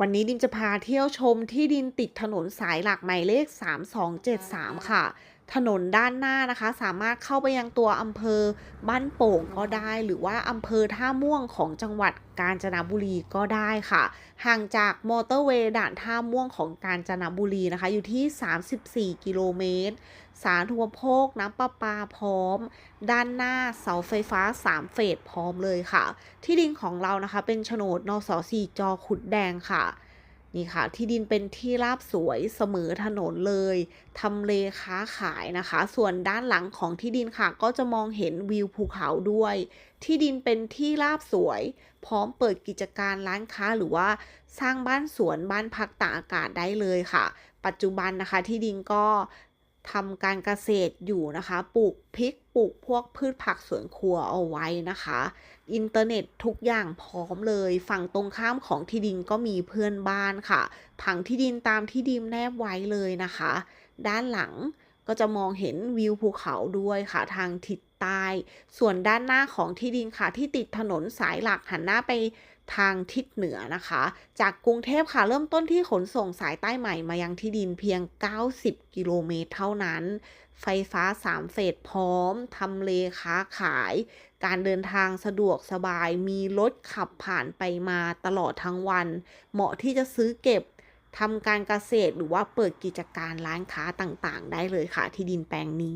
วันนี้ดิมจะพาเที่ยวชมที่ดินติดถนนสายหลักหมายเลข 3273 ค่ะ ถนนด้านหน้านะคะ สามารถเข้าไปยังตัวอำเภอบ้านโป่งก็ได้ หรือว่าอำเภอท่าม่วงของจังหวัดกาญจนบุรีก็ได้ค่ะ ห่างจากมอเตอร์เวย์ด่านท่าม่วงของกาญจนบุรีนะคะ อยู่ที่ 34 กิโลเมตร สาธารณูปโภคน้ำประปาพร้อม ด้านหน้าเสาไฟฟ้า 3 เฟสพร้อมเลยค่ะ ที่ดินของเรานะคะเป็นโฉนดนสสี่จอขุดแดงค่ะ นี่ค่ะ ที่ดินเป็นที่ราบสวยเสมอถนนเลยทำเลค้าขายนะคะ ส่วนด้านหลังของที่ดินค่ะ ก็จะมองเห็นวิวภูเขาด้วย ที่ดินเป็นที่ราบสวย พร้อมเปิดกิจการร้านค้าหรือว่าสร้างบ้านสวนบ้านพักตากอากาศได้เลยค่ะ ปัจจุบันนะคะที่ดินก็ ทำการเกษตรอยู่นะคะ ปลูกพริก ปลูกพวกพืชผักสวนครัวเอาไว้นะคะ อินเทอร์เน็ตทุกอย่างพร้อมเลย ฝั่งตรงข้ามของที่ดินก็มีเพื่อนบ้านค่ะ ผังที่ดินตามที่ดินแนบไว้เลยนะคะ ด้านหลังก็จะมองเห็นวิวภูเขาด้วยค่ะทางทิศใต้ ส่วนด้านหน้าของที่ดินค่ะที่ติดถนนสายหลักหันหน้าไป ทางทิศเหนือนะคะ จากกรุงเทพค่ะเริ่มต้นที่ขนส่งสายใต้ใหม่มายังที่ดินเพียง 90 กิโลเมตรเท่านั้น ไฟฟ้า 3 เฟสพร้อมทำเลค้าขาย การเดินทางสะดวกสบายมีรถขับผ่านไปมาตลอดทั้งวัน เหมาะที่จะซื้อเก็บทำการเกษตรหรือว่าเปิดกิจการร้านค้าต่างๆ ได้เลยค่ะที่ดินแปลงนี้